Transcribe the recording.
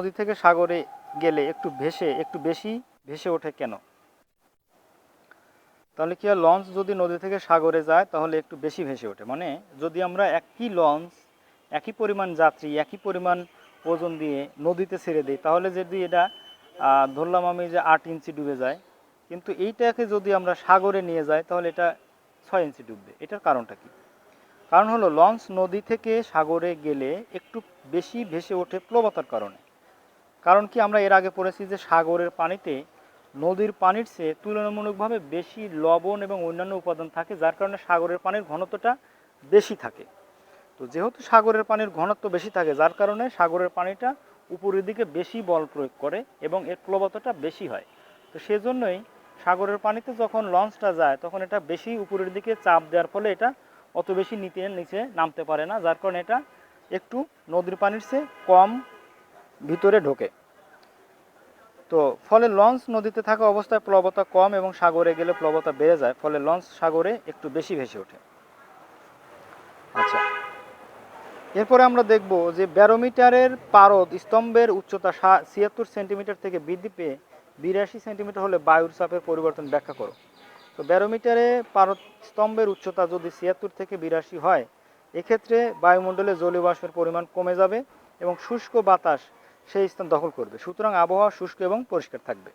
নদী থেকে সাগরে গেলে একটু ভেসে, একটু বেশি ভেসে ওঠে কেন? তাহলে কি লঞ্চ যদি নদী থেকে সাগরে যায়, তাহলে একটু বেশি ভেসে ওঠে? মানে যদি আমরা একই লঞ্চ, একই পরিমাণ যাত্রী, একই পরিমাণ ওজন দিয়ে নদীতে ছেড়ে দিই, তাহলে যদি এটা ধরলাম আমি যে আট ইঞ্চি ডুবে যায়, কিন্তু এইটাকে যদি আমরা সাগরে নিয়ে যাই, তাহলে এটা ছয় ইঞ্চি ডুববে। এটার কারণটা কি? কারণ হলো লঞ্চ নদী থেকে সাগরে গেলে একটু বেশি ভেসে ওঠে প্লবতার কারণে। কারণ কি আমরা এর আগে পড়েছি যে সাগরের পানিতে নদীর পানির চেয়ে তুলনামূলকভাবে বেশি লবণ এবং অন্যান্য উপাদান থাকে, যার কারণে সাগরের পানির ঘনত্বটা বেশি থাকে। তো যেহেতু সাগরের পানির ঘনত্ব বেশি থাকে, যার কারণে সাগরের পানিটা উপরের দিকে বেশি বল প্রয়োগ করে এবং এর প্লবতাটা বেশি হয়। তো সেজন্যই সাগরের পানিতে যখন লঞ্চটা যায়, তখন এটা বেশি উপরের দিকে চাপ দেওয়ার ফলে এটা অত বেশি নিচে নিচে নামতে পারে না, যার কারণে এটা একটু নদীর পানির চেয়ে কম ভিতরে ঢোকে। তো ফলে লঞ্চ নদীতে থাকা অবস্থায় প্লবতা কম এবং সাগরে গেলে প্লবতা বেড়ে যায়, ফলে লঞ্চ সাগরে একটু বেশি ভেসে ওঠে। আচ্ছা এরপরে আমরা দেখব যে ব্যারোমিটারের পারদ স্তম্ভের উচ্চতা ছিয়াত্তর সেন্টিমিটার থেকে বৃদ্ধি পেয়ে বিরাশি সেন্টিমিটার হলে বায়ুর চাপের পরিবর্তন ব্যাখ্যা করো। তো ব্যারোমিটারে পারদ স্তম্ভের উচ্চতা যদি ছিয়াত্তর থেকে বিরাশি হয়, এক্ষেত্রে বায়ুমণ্ডলে জলীয় বাষ্পের পরিমাণ কমে যাবে এবং শুষ্ক বাতাস সেই স্থান দখল করবে। সুতরাং আবহাওয়া শুষ্ক এবং পরিষ্কার থাকবে।